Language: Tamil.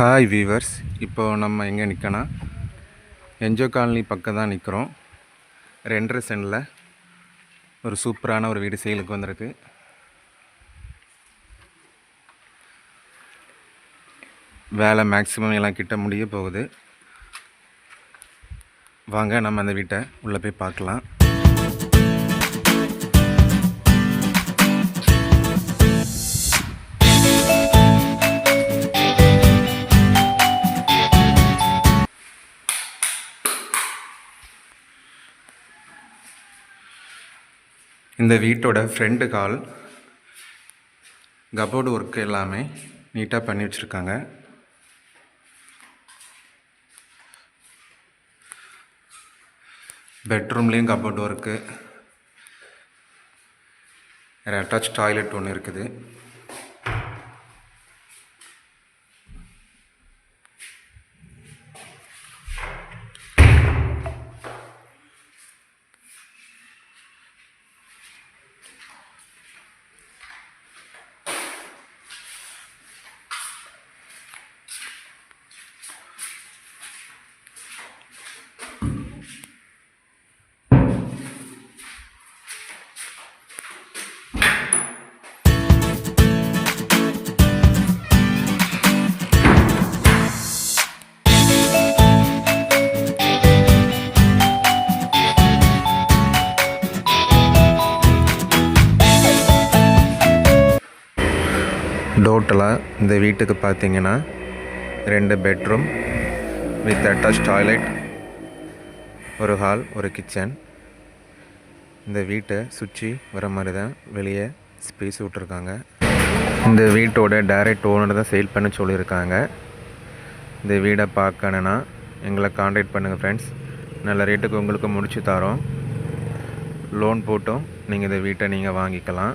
ஹாய் வீவர்ஸ் இப்போ நம்ம எங்கே நிற்கனா என்ஜோ காலனி பக்கம் தான் நிற்கிறோம் ரெண்டரை சென்டில் ஒரு சூப்பரான ஒரு வீடு செயலுக்கு வந்திருக்கு. வேலை மேக்ஸிமம் எல்லாம் கிட்ட முடிய போகுது. வாங்க நம்ம அந்த வீட்டை உள்ளே போய் பார்க்கலாம். இந்த வீட்டோட ஃப்ரெண்டு கால் கபோர்டு ஒர்க் எல்லாமே நீட்டாக பண்ணி வச்சுருக்காங்க. பெட்ரூம்லேயும் கபோர்டு ஒர்க்கு அட்டாச் டாய்லெட் ஒன்று இருக்குது. டோட்டலாக இந்த வீட்டுக்கு பார்த்தீங்கன்னா ரெண்டு பெட்ரூம் வித் அட்டாச் டாய்லெட் ஒரு ஹால் ஒரு கிச்சன் இந்த வீட்டை சுற்றி வர மாதிரி தான் வெளியே ஸ்பேஸ் விட்ருக்காங்க இந்த வீட்டோட டைரக்ட் ஓனர் தான் சேல் பண்ண சொல்லியிருக்காங்க. இந்த வீடை பார்க்கணுன்னா எங்களை காண்டாக்ட் பண்ணுங்கள் ஃப்ரெண்ட்ஸ் நல்ல ரேட்டுக்கு உங்களுக்கு முடிச்சு தரோம். லோன் போட்டும். நீங்கள் இந்த வீட்டை நீங்கள் வாங்கிக்கலாம்.